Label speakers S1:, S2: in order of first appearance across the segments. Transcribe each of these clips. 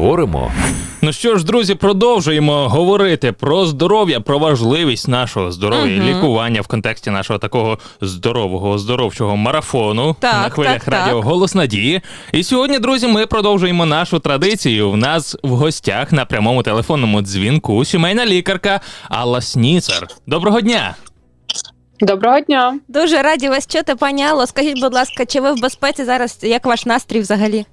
S1: поговоримо.
S2: Ну що ж, друзі, продовжуємо говорити про здоров'я, про важливість нашого здоров'я, і
S3: Мгм.
S2: лікування в контексті нашого такого здорового оздоровчого марафону
S3: Так,
S2: на хвилях
S3: так,
S2: радіо
S3: так.
S2: Голос Надії. І сьогодні, друзі, ми продовжуємо нашу традицію. В нас в гостях на прямому телефонному дзвінку сімейна лікарка Алла Сніцер. Доброго дня!
S4: Доброго дня.
S3: Дуже раді вас чути, пані Алло. Скажіть, будь ласка, чи ви в безпеці зараз? Як ваш настрій взагалі?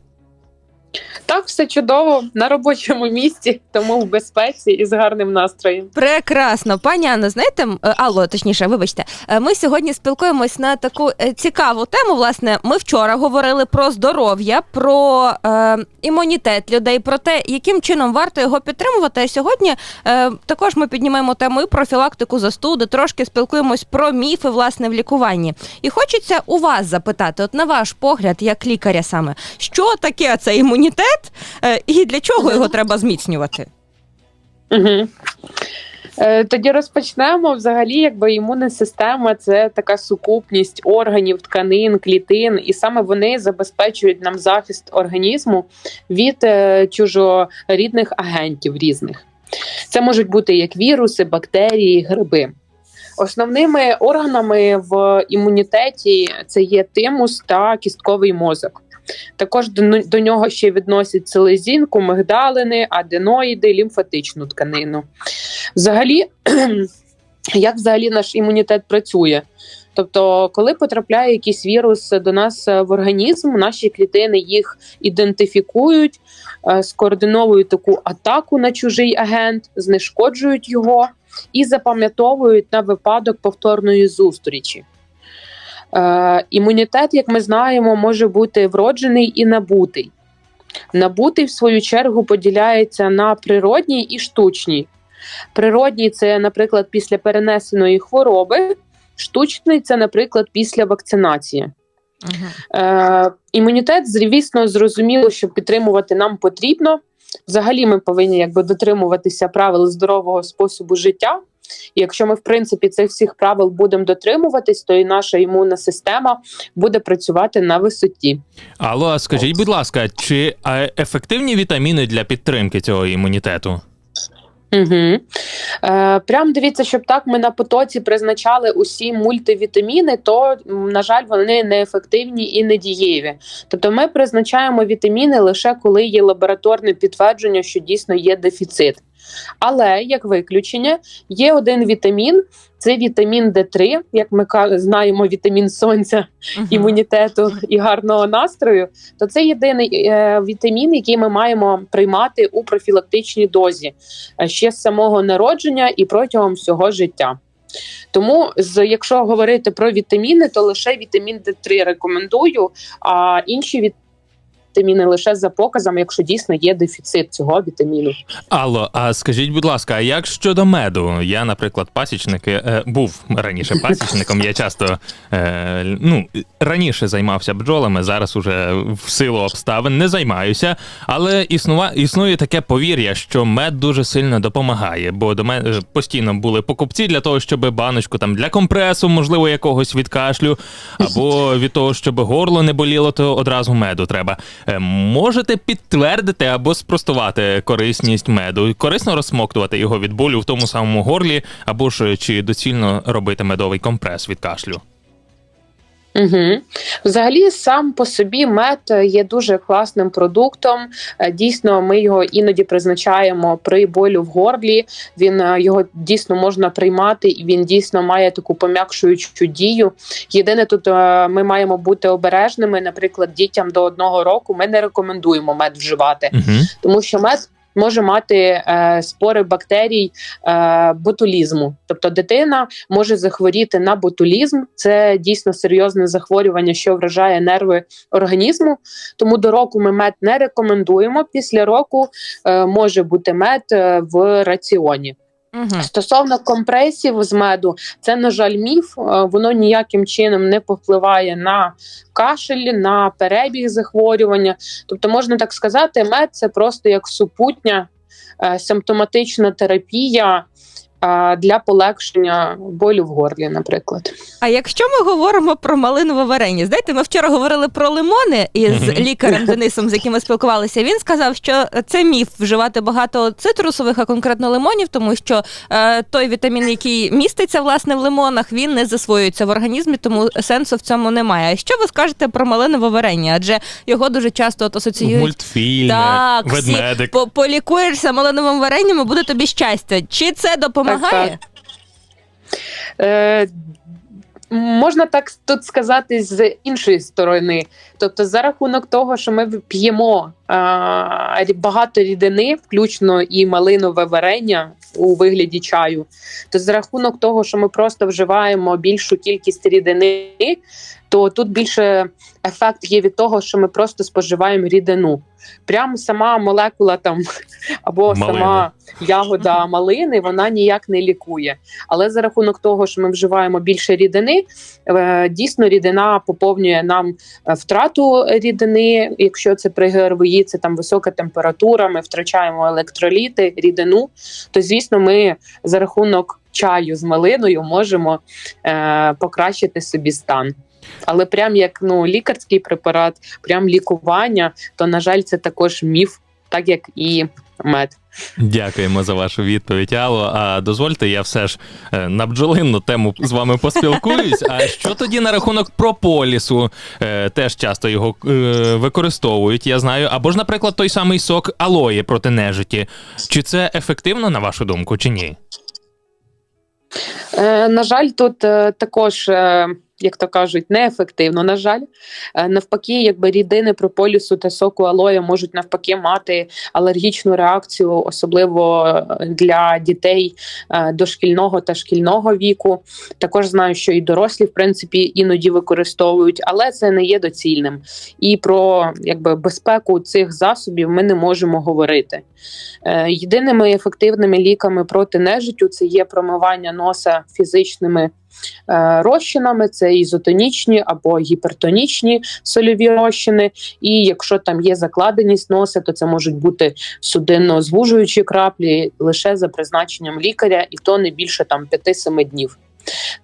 S4: Так, все чудово на робочому місці, тому в безпеці і з гарним настроєм.
S3: Прекрасно, пані Анно, знаєте, е, Алло, точніше, вибачте, е, ми сьогодні спілкуємось на таку е, цікаву тему. Власне, ми вчора говорили про здоров'я, про е, імунітет людей, про те, яким чином варто його підтримувати. А сьогодні е, також ми піднімаємо тему і профілактику застуди, трошки спілкуємось про міфи власне в лікуванні. І хочеться у вас запитати, от на ваш погляд, як лікаря саме, що таке цей імунітет е, і для чого його треба зміцнювати?
S4: Угу. Тоді розпочнемо. Взагалі, якби імунна система це така сукупність органів, тканин, клітин, і саме вони забезпечують нам захист організму від е, чужорідних агентів різних. Це можуть бути як віруси, бактерії, гриби. Основними органами в імунітеті це є тимус та кістковий мозок. Також до, до нього ще відносять селезінку, мигдалини, аденоїди, лімфатичну тканину. Взагалі, як взагалі наш імунітет працює? Тобто, коли потрапляє якийсь вірус до нас в організм, наші клітини їх ідентифікують, е, скоординовують таку атаку на чужий агент, знешкоджують його і запам'ятовують на випадок повторної зустрічі. Е, імунітет, як ми знаємо, може бути вроджений і набутий. Набутий, в свою чергу, поділяється на природній і штучній. Природній це, наприклад, після перенесеної хвороби, штучний це, наприклад, після вакцинації. Е, імунітет, звісно, зрозуміло, що підтримувати нам потрібно. Взагалі, ми повинні якби дотримуватися правил здорового способу життя. І якщо ми, в принципі, цих всіх правил будемо дотримуватись, то і наша імунна система буде працювати на висоті.
S2: Алло, скажіть, будь ласка, чи ефективні вітаміни для підтримки цього імунітету?
S4: Угу. Е, прям дивіться, щоб так ми на потоці призначали усі мультивітаміни, то на жаль, вони неефективні і недієві. Тобто, ми призначаємо вітаміни лише коли є лабораторне підтвердження, що дійсно є дефіцит. Але як виключення є один вітамін, це вітамін Д3, як ми знаємо, вітамін сонця
S3: Мгм.
S4: імунітету і гарного настрою, то це єдиний е, вітамін, який ми маємо приймати у профілактичній дозі е, ще з самого народження і протягом всього життя. Тому, з якщо говорити про вітаміни, то лише вітамін Д3 рекомендую, а інші вітаміни лише за показами, якщо дійсно є дефіцит цього вітаміну.
S2: Алло, а скажіть, будь ласка, а як щодо меду? Я, наприклад, пасічник е, був раніше пасічником. Я часто е, ну, раніше займався бджолами, зараз уже в силу обставин не займаюся. Але існува, існує таке повір'я, що мед дуже сильно допомагає, бо до мене е, постійно були покупці для того, щоб баночку там для компресу, можливо, якогось від кашлю, або від того, щоб горло не боліло, то одразу меду треба. Е, Можете підтвердити або спростувати корисність меду? Корисно розсмоктувати його від болю в тому самому горлі, або ж чи доцільно робити медовий компрес від кашлю?
S4: Угу. Взагалі, сам по собі мед є дуже класним продуктом. Е, Дійсно, ми його іноді призначаємо при болю в горлі. Він е, його дійсно можна приймати, і він дійсно має таку пом'якшуючу дію. Єдине, тут е, ми маємо бути обережними. Наприклад, дітям до одного року ми не рекомендуємо мед вживати,
S2: Угу.
S4: тому що мед. Може мати е, спори бактерій е, ботулізму, тобто дитина може захворіти на ботулізм. Це дійсно серйозне захворювання, що вражає нерви організму. Тому до року ми мед не рекомендуємо. Після року е, може бути мед е, в раціоні.
S3: Мгм.
S4: Стосовно компресів з меду, це на жаль міф. Е, Воно ніяким чином не повпливає на кашель, на перебіг захворювання. Тобто, можна так сказати, мед це просто як супутня е, симптоматична терапія для полегшення болю в горлі, наприклад.
S3: А якщо ми говоримо про малинове варення, знаєте, ми вчора говорили про лимони із лікарем Денисом, з яким ми спілкувалися. Він сказав, що це міф вживати багато цитрусових, а конкретно лимонів, тому що е, той вітамін, який міститься власне в лимонах, він не засвоюється в організмі, тому сенсу в цьому немає. А що ви скажете про малинове варення? Адже його дуже часто от асоціюють.
S2: Мультфільми,
S3: Так, всі
S2: ведмедик.
S3: по- полікуєшся малиновим варенням і буде тобі щастя. Чи це допомагає?
S4: Так, Е, можна так тут сказати з іншої сторони. Тобто, за рахунок того, що ми п'ємо а, багато рідини, включно і малинове варення у вигляді чаю, то за рахунок того, що ми просто вживаємо більшу кількість рідини, то тут більше ефект є від того, що ми просто споживаємо рідину. Прямо сама молекула там або
S2: Малини.
S4: сама ягода малини, вона ніяк не лікує. Але за рахунок того, що ми вживаємо більше рідини, е, дійсно рідина поповнює нам е, втрату рідини. Якщо це при ГРВІ, це там висока температура, ми втрачаємо електроліти, рідину. То звісно, ми за рахунок чаю з малиною можемо е, покращити собі стан. Але прям як ну лікарський препарат, прям лікування, то на жаль, це також міф, так як і мед.
S2: Дякуємо за вашу відповідь, Алло. А дозвольте, я все ж е, на бджолинну тему з вами поспілкуюсь. А що тоді на рахунок прополісу? Е, Теж часто його е, використовують, я знаю. Або ж, наприклад, той самий сок алої проти нежиті. Чи це ефективно, на вашу думку, чи ні?
S4: Е, на жаль, тут е, також. Як то кажуть, неефективно, на жаль. Е, Навпаки, якби рідини прополісу та соку алоя можуть навпаки мати алергічну реакцію, особливо е, для дітей е, дошкільного та шкільного віку. Також знаю, що і дорослі, в принципі, іноді використовують, але це не є доцільним. І про якби безпеку цих засобів ми не можемо говорити. Єдиними ефективними ліками проти нежиттю це є промивання носа фізичними розчинами, це ізотонічні або гіпертонічні сольові розчини. І якщо там є закладеність носа, то це можуть бути судинно звужуючі краплі лише за призначенням лікаря, і то не більше там 5-7 днів.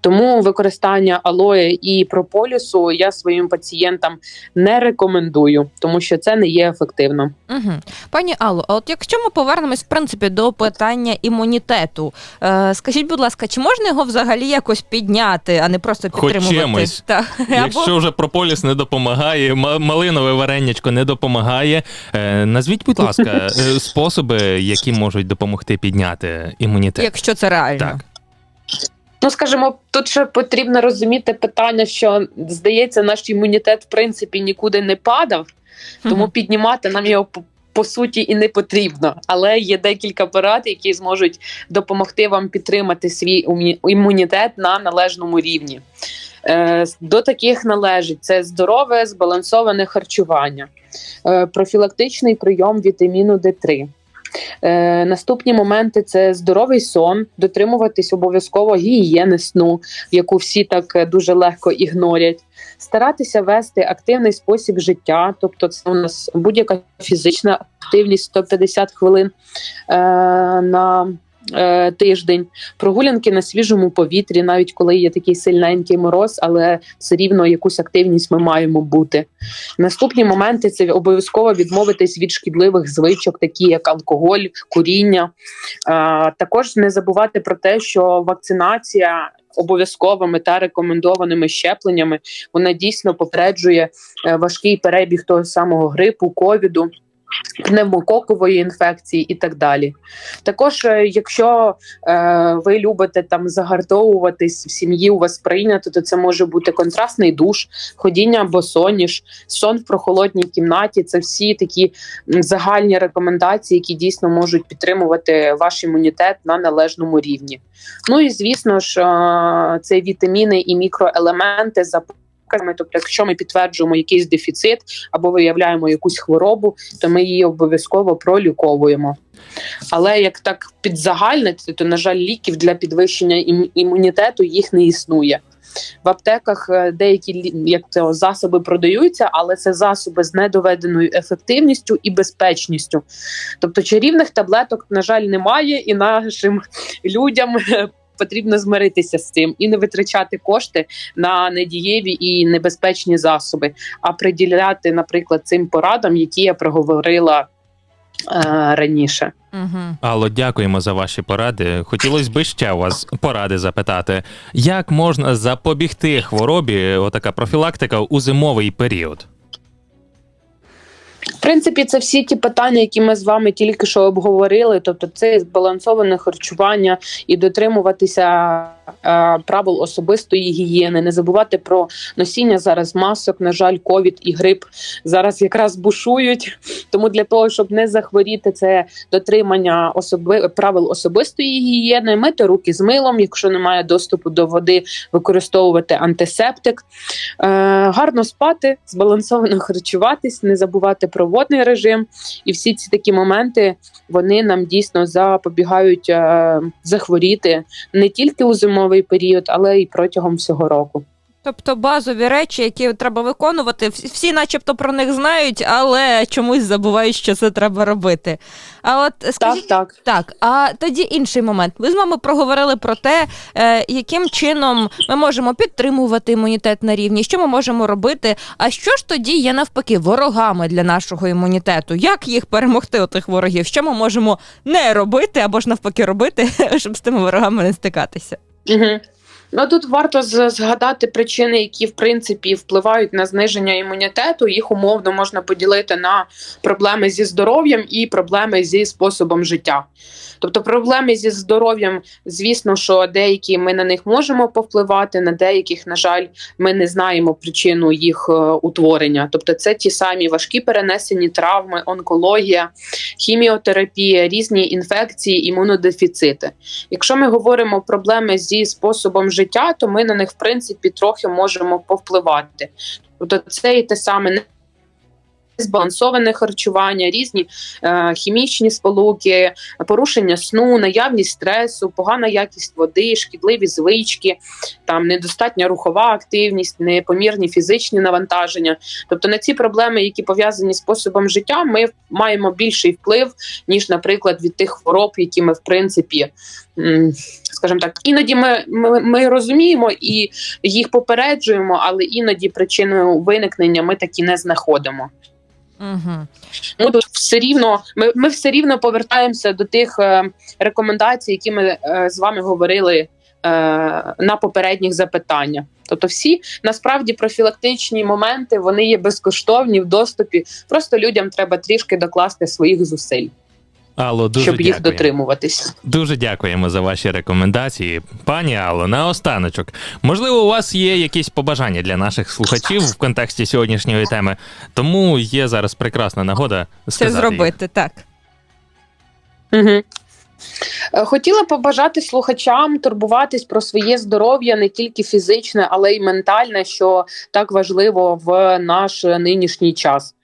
S4: Тому використання алоє і прополісу я своїм пацієнтам не рекомендую, тому що це не є ефективно.
S3: Угу. Пані Алло, а от якщо ми повернемось в принципі до питання імунітету, е, скажіть, будь ласка, чи можна його взагалі якось підняти, а не просто
S2: Хоч
S3: підтримувати?
S2: чимось.
S3: Так. Або
S2: Якщо вже прополіс не допомагає, ма- малинове варенячко не допомагає. Е, назвіть, будь ласка, е, способи, які можуть допомогти підняти імунітет.
S3: якщо це реально.
S2: Так.
S4: Ну, скажімо, тут ще потрібно розуміти питання, що здається, наш імунітет в принципі нікуди не падав, тому
S3: Мгм.
S4: піднімати нам його по, по суті і не потрібно. Але є декілька порад, які зможуть допомогти вам підтримати свій імунітет на належному рівні. Е, До таких належить це здорове збалансоване харчування, е, профілактичний прийом вітаміну Д3. Е, наступні моменти це здоровий сон, дотримуватись обов'язково гігієни сну, яку всі так е, дуже легко ігнорять. Старатися вести активний спосіб життя, тобто це у нас будь-яка фізична активність 150 хвилин е, на е, тиждень, прогулянки на свіжому повітрі, навіть коли є такий сильненький мороз, але все рівно якусь активність ми маємо бути. Наступні моменти це обов'язково відмовитись від шкідливих звичок, такі як алкоголь, куріння. Е, також не забувати про те, що вакцинація обов'язковими та рекомендованими щепленнями вона дійсно попереджує е, важкий перебіг того самого грипу, ковіду. Пневмококової інфекції і так далі. Також, е, якщо е, ви любите там загартовуватись в сім'ї, у вас прийнято, то це може бути контрастний душ, ходіння босоніж, сон в прохолодній кімнаті. Це всі такі загальні рекомендації, які дійсно можуть підтримувати ваш імунітет на належному рівні. Ну і звісно ж, е, це вітаміни і мікроелементи за показами. Тобто, якщо ми підтверджуємо якийсь дефіцит або виявляємо якусь хворобу, то ми її обов'язково проліковуємо. Але як так підзагальнити, то на жаль, ліків для підвищення ім- імунітету їх не існує. в аптеках е, деякі як це засоби продаються, але це засоби з недоведеною ефективністю і безпечністю. Тобто чарівних таблеток, на жаль, немає, і нашим людям е, потрібно змиритися з цим і не витрачати кошти на недієві і небезпечні засоби, а приділяти, наприклад, цим порадам, які я проговорила е, раніше.
S3: Угу.
S2: Алло, дякуємо за ваші поради. Хотілося б ще у вас поради запитати, як можна запобігти хворобі, отака профілактика у зимовий період.
S4: В принципі, це всі ті питання, які ми з вами тільки що обговорили. Тобто, це збалансоване харчування і дотримуватися е, правил особистої гігієни, не забувати про носіння зараз масок. На жаль, ковід і грип зараз якраз бушують. Тому для того, щоб не захворіти, це дотримання особи правил особистої гігієни, мити руки з милом, якщо немає доступу до води, використовувати антисептик, е, гарно спати, збалансовано харчуватись, не забувати про водний режим. І всі ці такі моменти вони нам дійсно запобігають е, захворіти не тільки у зимовий період, але й протягом всього року.
S3: Тобто базові речі, які треба виконувати, всі, начебто про них знають, але чомусь забувають, що це треба робити. А от скажіть,
S4: Так, так.
S3: Так, а тоді інший момент. Ви з вами проговорили про те, е, яким чином ми можемо підтримувати імунітет на рівні, що ми можемо робити. А що ж тоді є навпаки ворогами для нашого імунітету? Як їх перемогти у тих ворогів? Що ми можемо не робити або ж навпаки робити, щоб з тими ворогами не стикатися?
S4: Угу. Ну тут варто згадати причини, які в принципі впливають на зниження імунітету. Їх умовно можна поділити на проблеми зі здоров'ям і проблеми зі способом життя. Тобто, проблеми зі здоров'ям, звісно, що деякі ми на них можемо повпливати, на деяких, на жаль, ми не знаємо причину їх е, утворення. Тобто, це ті самі важкі перенесені травми, онкологія, хіміотерапія, різні інфекції, імунодефіцити. Якщо ми говоримо проблеми зі способом життя, то ми на них в принципі трохи можемо повпливати. Тобто, це і те саме збалансоване харчування, різні е, хімічні сполуки, порушення сну, наявність стресу, погана якість води, шкідливі звички, там недостатня рухова активність, непомірні фізичні навантаження. Тобто на ці проблеми, які пов'язані з способом життя, ми маємо більший вплив ніж, наприклад, від тих хвороб, які ми в принципі. м, Скажімо так, іноді ми, ми, ми розуміємо і їх попереджуємо, але іноді причиною виникнення ми такі не знаходимо.
S3: Угу.
S4: Ми все рівно ми, ми все рівно повертаємося до тих е, рекомендацій, які ми е, з вами говорили е, на попередніх запитаннях. Тобто, всі насправді профілактичні моменти вони є безкоштовні в доступі. Просто людям треба трішки докласти своїх зусиль,
S2: Алло, дуже
S4: щоб їх
S2: дякую.
S4: дотримуватись.
S2: Дуже дякуємо за ваші рекомендації. Пані Алло, наостаночок. Можливо, у вас є якісь побажання для наших слухачів в контексті сьогоднішньої теми, тому є зараз прекрасна нагода
S3: Це
S2: зробити їх.
S3: так.
S4: Угу. Хотіла побажати слухачам турбуватись про своє здоров'я не тільки фізичне, але й ментальне, що так важливо в наш нинішній час.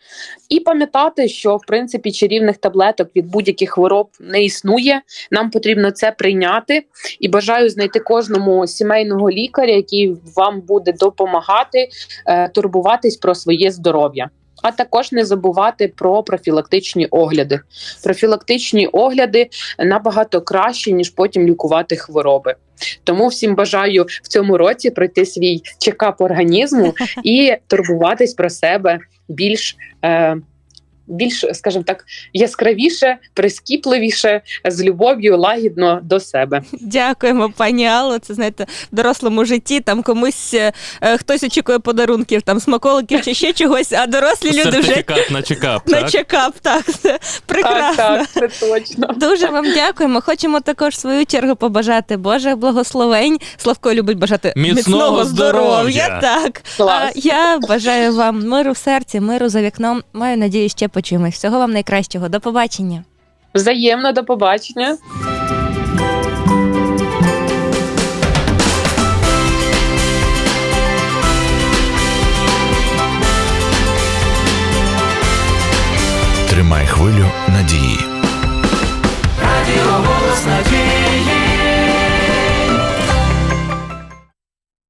S4: І пам'ятати, що в принципі чарівних таблеток від будь-яких хвороб не існує. Нам потрібно це прийняти. І бажаю знайти кожному сімейного лікаря, який вам буде допомагати е, турбуватись про своє здоров'я. А також не забувати про профілактичні огляди. Профілактичні огляди набагато краще, ніж потім лікувати хвороби. Тому всім бажаю в цьому році пройти свій чекап організму і турбуватись про себе більш. Е, більш, скажімо так, яскравіше, прискіпливіше, з любов'ю, лагідно до себе.
S3: Дякуємо, пані Алло. Це знаєте, в дорослому житті там комусь е, е, хтось очікує подарунків, там смаколиків чи ще чогось, а дорослі люди вже
S2: на чекап,
S3: на
S2: так?
S3: чекап. Так, прекрасно.
S4: Так, так, це точно.
S3: Дуже вам дякуємо. Хочемо також в свою чергу побажати Божих благословень. Славко любить бажати
S2: Міцного здоров'я.
S3: Так
S4: Клас.
S3: а я бажаю вам миру в серці, миру за вікном. Маю надію, ще почуємось. Всього вам найкращого. До побачення.
S4: Взаємно, до побачення.
S1: Тримай хвилю надії.
S5: Радіо голос надії